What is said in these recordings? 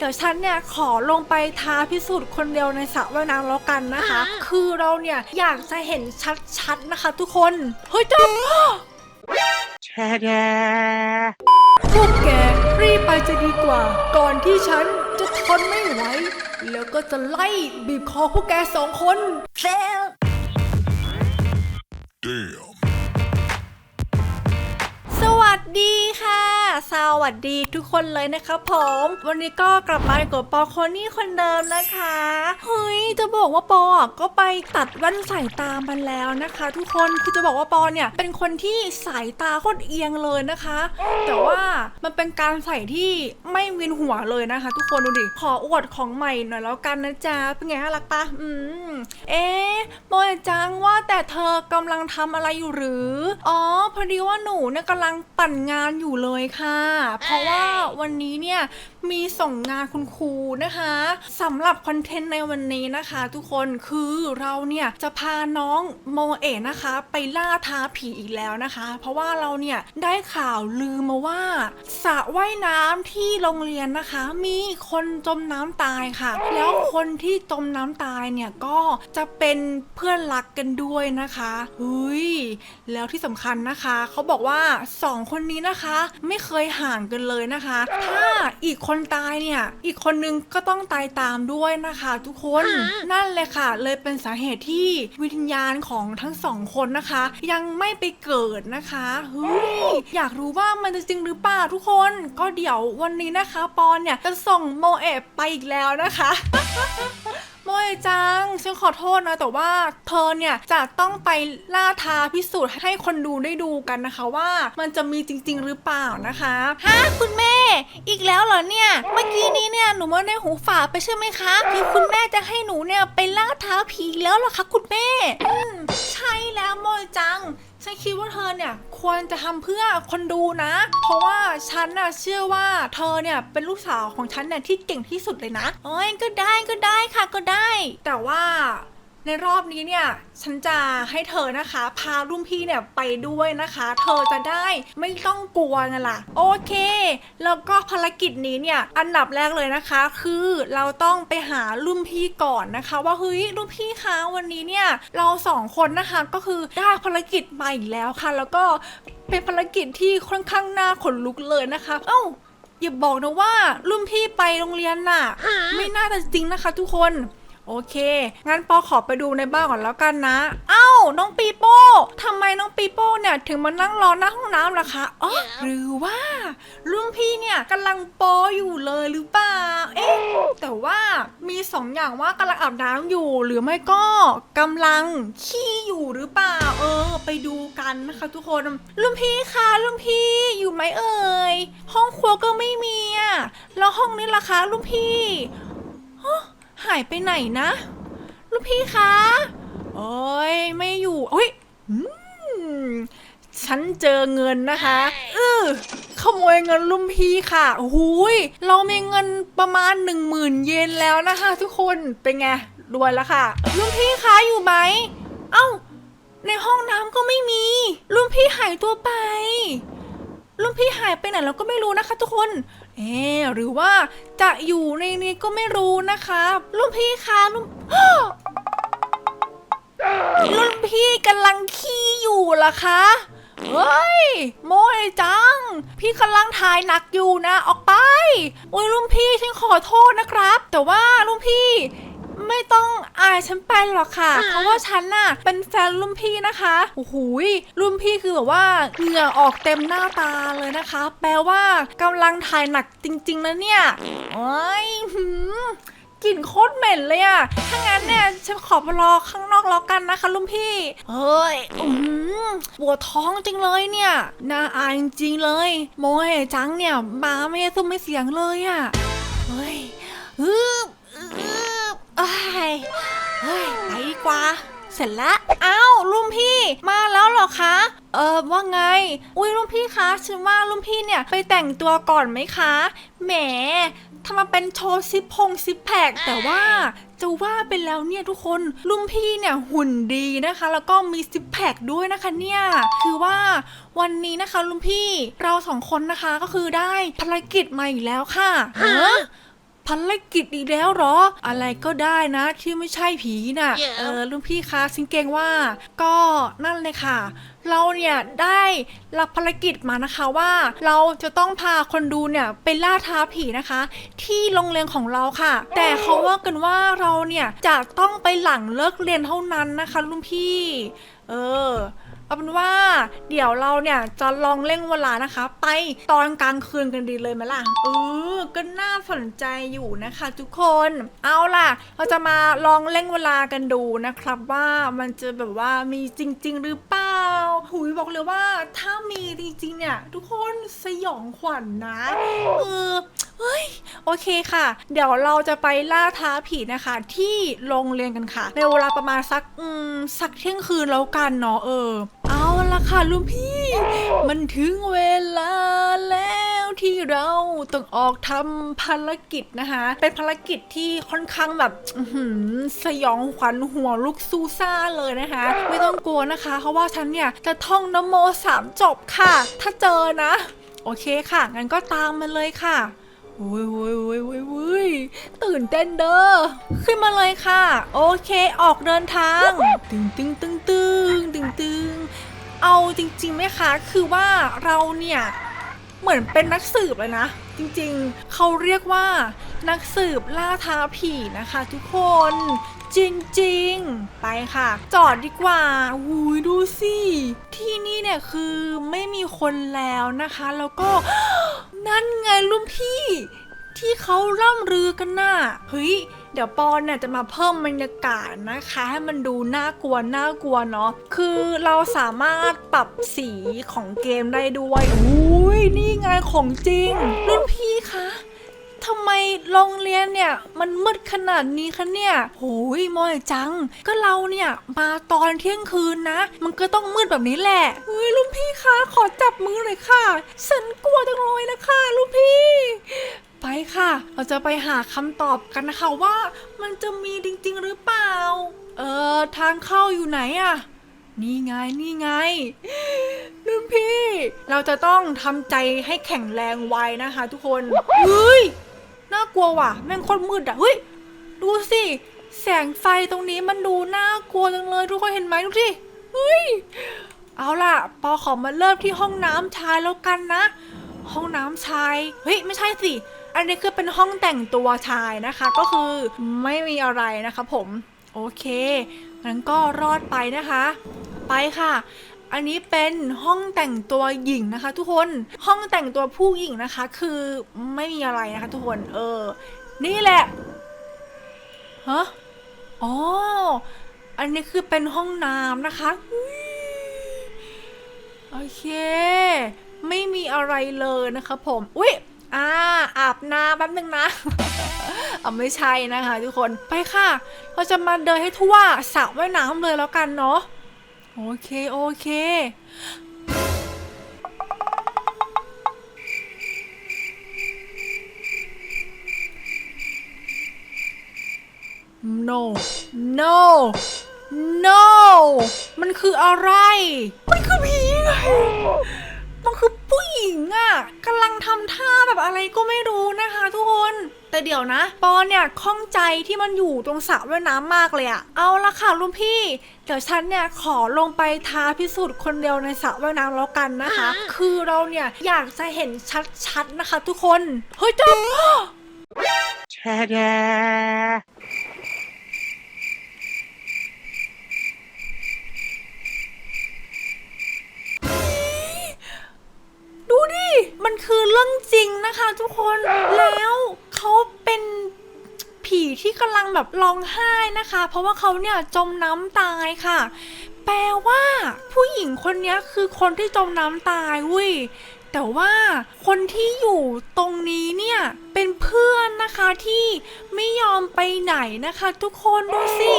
เดี๋ยวฉันเนี่ยขอลงไปท้าพิสูจน์คนเดียวในสระว่ายน้ำแล้วกันนะคะ คือเราเนี่ยอยากจะเห็นชัดๆนะคะ ทุกคน เฮ้ยจับพวกแกรีบไปจะดีกว่า ก่อนที่ฉันจะทนไม่ไหวแล้วก็จะไล่บีบคอพวกแกสองคน Damn. สวัสดีทุกคนเลยนะครับผม วันนี้ก็กลับมากับปอคนนี่คนเดิมนะคะเฮ้ยจะบอกว่าปอก็ไปตัดแว่นสายตามันแล้วนะคะ ทุกคนคือจะบอกว่าปอเนี่ยเป็นคนที่สายตาโคตรเอียงเลยนะคะ แต่ว่ามันเป็นการใส่ที่ไม่เวียนหัวเลยนะคะ ทุกคนดูดิขออวดของใหม่หน่อยแล้วกันนะจ๊ะเป็นไงน่ารักปะอืมเอ๊ะโมยจังว่าแต่เธอกำลังทำอะไรอยู่หรืออ๋อพอดีว่าหนูเนี่ยกำลังปั่นงานอยู่เลยค่ะเพราะว่าวันนี้เนี่ยมีส่งงานคุณครูนะคะสำหรับคอนเทนต์ในวันนี้นะคะ ทุกคนคือเราเนี่ยจะพาน้องโมเอะนะคะ ไปล่าท้าผีอีกแล้วนะคะ เพราะว่าเราเนี่ยได้ข่าวลือมาว่าสระว่ายน้ำที่โรงเรียนนะคะ มีคนจมน้ำตายค่ะ แล้วคนที่จมน้ำตายเนี่ยก็จะเป็นเพื่อนรักกันด้วยนะคะเฮ้ยแล้วที่สำคัญนะคะเขาบอกว่าสองคนนี้นะคะ ไม่เคยห่างกันเลยนะคะ ถ้าอีกคนตายเนี่ย อีกคนนึงก็ต้องตายตามด้วยนะคะ ทุกคนนั่นเลยค่ะ เลยเป็นสาเหตุที่วิญญาณของทั้งสองคนนะคะ ยังไม่ไปเกิดนะคะเฮ้ยอยากรู้ว่ามันจะจริงหรือเปล่าทุกคนก็เดี๋ยววันนี้นะคะ ปอนเนี่ยจะส่งโมเอะไปอีกแล้วนะคะ โมเอะจัง ฉันขอโทษนะ แต่ว่าเธอเนี่ยจะต้องไปล่าท้าพิสูจน์ให้คนดูได้ดูกันนะคะว่า มันจะมีจริง ๆ หรือเปล่านะคะฮะคุณแม่ อีกแล้วเหรอเนี่ย เมื่อกี้นี้เนี่ยหนูมาในหูฝาไปใช่ไหมคะคือคุณแม่จะให้หนูเนี่ยไปล่าท้าผีอีกแล้วเหรอคะคุณแม่อืมใช่แล้วโมเอะจัง ฉันคิดว่าเธอเนี่ยควรจะทำเพื่อคนดูนะ เพราะว่าฉันน่ะเชื่อว่าเธอเนี่ยเป็นลูกสาวของฉันเนี่ยที่เก่งที่สุดเลยนะเอ้ยก็ได้ก็ได้ค่ะก็ได้ แต่ว่า ในรอบนี้เนี่ยฉันจะให้เธอนะคะ พารุ่นพี่เนี่ยไปด้วยนะคะ เธอจะได้ไม่ต้องกลัวไงล่ะโอเค แล้วก็ภารกิจนี้เนี่ยอันดับแรกเลยนะคะ คือเราต้องไปหารุ่นพี่ก่อนนะคะ ว่าเฮ้ยรุ่นพี่คะวันนี้เนี่ยเราสองคนนะคะก็คือได้ภารกิจมาอีกแล้วค่ะ แล้วก็เป็นภารกิจที่ค่อนข้างน่าขนลุกเลยนะคะ เอ้าอย่าบอกนะว่ารุ่นพี่ไปโรงเรียนน่ะ ไม่น่าจะจริงนะคะ ทุกคน โอเค งั้นปอขอไปดูในบ้านก่อนแล้วกันนะ เอ้า น้องปีโป้ทำไมน้องปีโป้เนี่ยถึงมานั่งรอหน้าห้องน้ำล่ะคะอ๋อหรือว่ารุ่นพี่เนี่ยกำลังโปอยู่เลยหรือเปล่า เอ๊ะ แต่ว่ามีสองอย่างว่ากำลังอาบน้ำอยู่ หรือไม่ก็กำลังขี้อยู่หรือเปล่า เออ ไปดูกันนะคะทุกคนรุ่นพี่คะรุ่นพี่อยู่ไหมเอ่ย ห้องครัวก็ไม่มีอะแล้วห้องนี้ล่ะคะรุ่นพี่ฮะ หายไปไหนนะ ลูกพี่คะโอ้ยไม่อยู่โอ้ยอืมฉันเจอเงินนะคะเออขโมยเงินลุมพี่ค่ะโอ้โหยเรามีเงินประมาณหนึ่งหมื่นเยนแล้วนะคะ ทุกคน เป็นไง รวยแล้วค่ะ ลุงพี่คะอยู่ไหม เอ้า ในห้องน้ำก็ไม่มี ลุงพี่หายตัวไป ลุงพี่หายไปไหนเราก็ไม่รู้นะคะ ทุกคน เอ๊หรือว่าจะอยู่ในนี้ก็ไม่รู้นะคะลุงพี่คะลุงลุงพี่กำลังขี้อยู่เหรอคะเฮ้ยโมยจัง พี่กำลังถ่ายหนักอยู่นะ ออกไปโอ้ยลุงพี่ฉันขอโทษนะครับ แต่ว่าลุงพี่ ไม่ต้องอายฉันไปหรอกค่ะ เพราะว่าฉันน่ะเป็นแฟนรุ่นพี่นะคะโอ้โหยรุ่นพี่คือแบบว่าเหงื่อออกเต็มหน้าตาเลยนะคะ แปลว่ากำลังถ่ายหนักจริงๆนะเนี่ยโอ้ยหืมกลิ่นโคตรเหม็นเลยอะถ้างั้นเนี่ยฉันขอไปรอข้างนอกแล้วกันนะคะรุ่นพี่ เฮ้ยอืมปวดท้องจริงเลยเนี่ยน่าอายจริงๆเลย โมยจังเนี่ยมาไม่ซุ้มไม่เสียงเลยอะเฮ้ยฮึบฮึบ เอ้ยเฮ้ยไปดีกว่า เสร็จแล้วอ้าวลุงพี่มาแล้วเหรอคะ เออว่าไง อุ้ยลุงพี่คะฉันว่าลุงพี่เนี่ยไปแต่งตัวก่อนไหมคะแหมทำมาเป็นโชว์ซิปพงซิปแพคแต่ว่าจะว่าไปแล้วเนี่ยทุกคนลุงพี่เนี่ยหุ่นดีนะคะ แล้วก็มีซิปแพคด้วยนะคะเนี่ยคือว่าวันนี้นะคะลุงพี่เราสองคนนะคะก็คือได้ภารกิจมาอีกแล้วค่ะฮะ ภารกิจอีกแล้วเหรอ อะไรก็ได้นะที่ไม่ใช่ผีน่ะ Yeah. เออรุ่นพี่คะซิงเกงว่า ก็นั่นเลยค่ะ เราเนี่ยได้รับภารกิจมานะคะว่า เราจะต้องพาคนดูเนี่ยไปล่าท้าผีนะคะ ที่โรงเรียนของเราค่ะ แต่เขาว่ากันว่าเราเนี่ยจะต้องไปหลังเลิกเรียนเท่านั้นนะคะรุ่นพี่ เออ เอาเป็นว่าเดี๋ยวเราเนี่ยจะลองเร่งเวลานะคะ ไปตอนกลางคืนกันดีเลยไหมล่ะเออก็น่าสนใจอยู่นะคะ ทุกคนเอาล่ะ เราจะมาลองเร่งเวลากันดูนะครับว่ามันจะแบบว่ามีจริง ๆ หรือเปล่าหุยบอกเลยว่าถ้ามีจริงๆเนี่ย ทุกคนสยองขวัญนนะเออเฮ้ยโอเคค่ะ เดี๋ยวเราจะไปล่าท้าผีนะคะ ที่โรงเรียนกันค่ะ ในเวลาประมาณสักอืมสักเที่ยงคืนแล้วกันเนาะเออ ละค่ะลุงพี่ มันถึงเวลาแล้วที่เราต้องออกทำภารกิจนะคะ เป็นภารกิจที่ค่อนข้างแบบสยองขวัญหัวลุกซูซ่าเลยนะคะ ไม่ต้องกลัวนะคะ เพราะว่าฉันเนี่ยจะท่องนโมสามจบค่ะ ถ้าเจอนะ โอเคค่ะ งั้นก็ตามมาเลยค่ะโอ้ยโอ้ยโอ้ยโอ้ยโอ้ยตื่นเต้นเด้อขึ้นมาเลยค่ะ โอเคออกเดินทาง ตึงตึงตึงตึงตึงตึง เอาจริงๆไหมคะ คือว่าเราเนี่ยเหมือนเป็นนักสืบเลยนะ จริงๆ เขาเรียกว่านักสืบล่าท้าผีนะคะทุกคนจริงๆ ไปค่ะ จอดดีกว่าหูยดูสิ ที่นี่เนี่ยคือไม่มีคนแล้วนะคะ แล้วก็นั่นไงรุ่นพี่ ที่เขาล่ำลือกันน่ะเฮ้ย เดี๋ยวปอนเนี่ยจะมาเพิ่มบรรยากาศนะคะ ให้มันดูน่ากลัวน่ากลัวเนาะคือเราสามารถปรับสีของเกมได้ด้วยอุ้ยนี่ไงของจริง รุ่นพี่คะทำไมโรงเรียนเนี่ย มันมืดขนาดนี้คะเนี่ยโหยมอยจัง ก็เราเนี่ย มาตอนเที่ยงคืนนะ มันก็ต้องมืดแบบนี้แหละเฮ้ยลุงพี่คะขอจับมือหน่อยค่ะ ฉันกลัวจังเลยนะคะลุงพี่ ไปค่ะ เราจะไปหาคำตอบกันนะคะว่ามันจะมีจริง ๆ หรือเปล่า เออทางเข้าอยู่ไหนอะนี่ไงนี่ไงรุ่นพี่ เราจะต้องทำใจให้แข็งแรงไว้นะคะทุกคนเฮ้ยน่ากลัวว่ะแม่งโคตรมืดอะเฮ้ยดูสิแสงไฟตรงนี้มันดูน่ากลัวจังเลยทุกคนเห็นไหมดูสิเฮ้ยเอาล่ะ ปอขอมาเริ่มที่ห้องน้ำชายแล้วกันนะ ห้องน้ำชาย เฮ้ย ไม่ใช่สิ อันนี้คือเป็นห้องแต่งตัวชายนะคะ ก็คือไม่มีอะไรนะคะผม โอเค งั้นก็รอดไปนะคะ ไปค่ะ อันนี้เป็นห้องแต่งตัวหญิงนะคะ ทุกคน ห้องแต่งตัวผู้หญิงนะคะ คือไม่มีอะไรนะคะ ทุกคน เออ นี่แหละ ฮะ อ๋อ อันนี้คือเป็นห้องน้ำนะคะ โอเค ไม่มีอะไรเลยนะคะผมอุ๊ยอ่าอาบน้ำแป๊บนึงนะเอาไม่ใช่นะคะทุกคนไปค่ะ เราจะมาเดินให้ทั่วสระว่ายน้ำเลยแล้วกันเนาะโอเค โอเค no no no มันคืออะไร มันคือผีไง งอะ่ะกำลังทำท่าแบบอะไรก็ไม่รู้นะคะทุกคน แต่เดี๋ยวนะ ปอเนี่ยข้องใจที่มันอยู่ตรงสระว่ายน้ำมากเลยอะเอาละค่ะลุงพี่ เดี๋ยวฉันเนี่ยขอลงไปท้าพิสูจน์คนเดียวในสระว่ายน้ำแล้วกันนะคะ คือเราเนี่ยอยากจะเห็นชัดๆนะคะ ทุกคน เฮ้ยจ๊บดูดิ มันคือเรื่องจริงนะคะทุกคนแล้วเขาเป็นผีที่กำลังแบบร้องไห้นะคะ เพราะว่าเขาเนี่ยจมน้ำตายค่ะ แปลว่าผู้หญิงคนนี้คือคนที่จมน้ำตายเว้ยแต่ว่าคนที่อยู่ตรงนี้เนี่ยเป็นเพื่อนนะคะที่ไม่ยอมไปไหนนะคะ ทุกคนดูสิ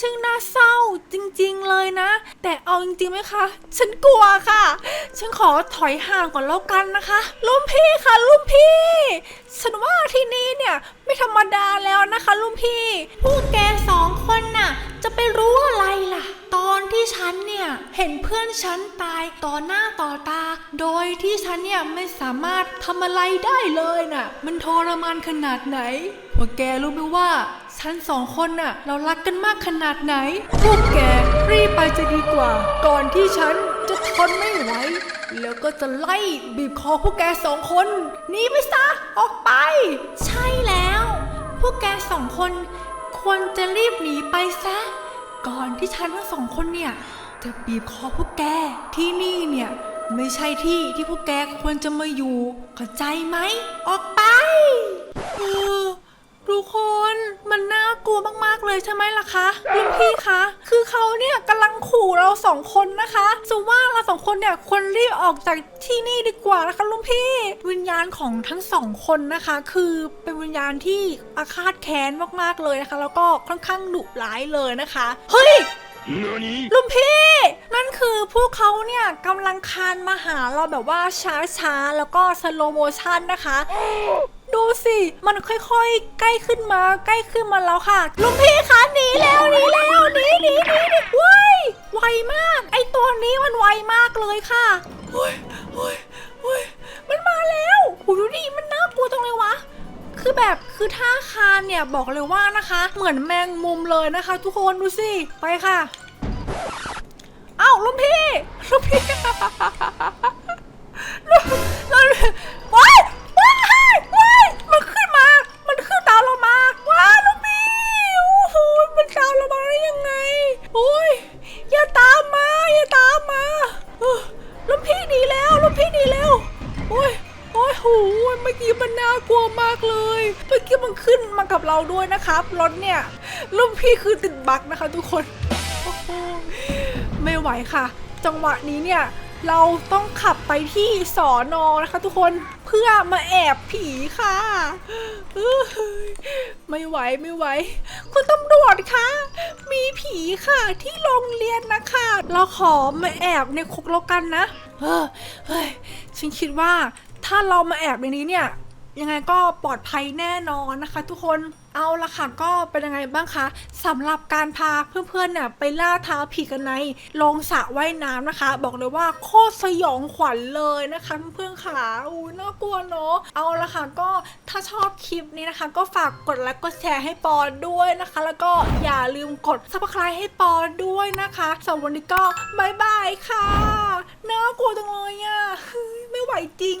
ช่างน่าเศร้าจริงๆเลยนะ แต่เอาจริงๆไหมคะ ฉันกลัวค่ะ ฉันขอถอยห่างก่อนแล้วกันนะคะ ลุงพี่ค่ะลุงพี่ ฉันว่าที่นี่เนี่ยไม่ธรรมดาแล้วนะคะลุงพี่ พวกแกสองคนน่ะ จะไปรู้อะไรล่ะ ตอนที่ฉันเนี่ยเห็นเพื่อนฉันตายต่อหน้าต่อตา โดยที่ฉันเนี่ยไม่สามารถทำอะไรได้เลยน่ะ มันทรมานขนาดไหนพวกแกรู้ไหมว่าฉันสองคนน่ะ เรารักกันมากขนาดไหน พวกแกรีบไปจะดีกว่า ก่อนที่ฉัน ทนไม่ไหวแล้วก็จะไล่บีบคอพวกแกสองคนหนีไปซะออกไป ใช่แล้ว พวกแกสองคนควรจะรีบหนีไปซะ ก่อนที่ฉันทั้งสองคนเนี่ย จะบีบคอพวกแกที่นี่เนี่ย ไม่ใช่ที่ที่พวกแกควรจะมาอยู่เข้าใจไหม ออกไปเออ ทุกคนมันน่ากลัวมากๆเลยใช่ไหมล่ะคะลุงพี่คะ คือเขาเนี่ยกำลังขู่เราสองคนนะคะสุว่าเราสองคนเนี่ยควรรีบออกจากที่นี่ดีกว่านะคะลุงพี่ วิญญาณของทั้งสองคนนะคะ คือเป็นวิญญาณที่อาฆาตแค้นมากๆเลยนะคะ แล้วก็ค่อนข้างดุร้ายเลยนะคะ เฮ้ย何ลุงพี่ นั่นคือพวกเขาเนี่ยกำลังคานมาหาเราแบบว่าช้าๆแล้วก็สโลโมชันนะคะ ดูสิ มันค่อยๆ ใกล้ขึ้นมาใกล้ขึ้นมาแล้วค่ะ ลุงพี่คะหนีแล้วหนีแล้วหนีหนีหนีหนีเว้ยไวมาก ไอตัวนี้มันไวมากเลยค่ะเฮ้ยเฮ้ยเฮ้ยมันมาแล้วโอ้ดูดิมันน่ากลัวตรงเลยวะคือแบบคือท่าคานเนี่ยบอกเลยว่านะคะ เหมือนแมงมุมเลยนะคะ ทุกคนดูสิไปค่ะเอ้าลุงพี่ลุงพี่ลุงลุงว้ายว้ายว้ายมันขึ้นมา มันขึ้นตามเรามาว้ายลุงพี่โอ้โหมันตามเรามาได้ยังไงโอ้ยอย่าตามมาอย่าตามมาเออลุงพี่หนี พี่หนีแล้ว โอ้ยโอ้ยโหเมื่อกี้มันน่ากลัวมากเลย เมื่อกี้มันขึ้นมากับเราด้วยนะครับรถเนี่ยลุงพี่คือติดบักนะคะทุกคนโอ้โหไม่ไหวค่ะ จังหวะนี้เนี่ยเราต้องขับไปที่สอนอนะคะ ทุกคนเพื่อมาแอบผีค่ะ ไม่ไหวไม่ไหว คุณตำรวจคะ มีผีค่ะที่โรงเรียนนะคะ เราขอมาแอบในคุกแล้วกันนะ เฮ้ยฉันคิดว่าถ้าเรามาแอบในนี้เนี่ย ยังไงก็ปลอดภัยแน่นอนนะคะ ทุกคนเอาละค่ะก็เป็นยังไงบ้างคะสำหรับการพาเพื่อนๆเนี่ยไปล่าท้าผีกันในโรงสระว่ายน้ำนะคะ บอกเลยว่าโคตรสยองขวัญเลยนะคะเพื่อนๆค่ะอุ้น่ากลัวเนาะเอาละค่ะก็ถ้าชอบคลิปนี้นะคะ ก็ฝากกดไลค์กดแชร์ให้ปอนด้วยนะคะ แล้วก็อย่าลืมกด subscribe ให้ปอนด้วยนะคะสำหรับวันนี้ก็บายบายค่ะน่ากลัวจังเลยอะ่ะไม่ไหวจริง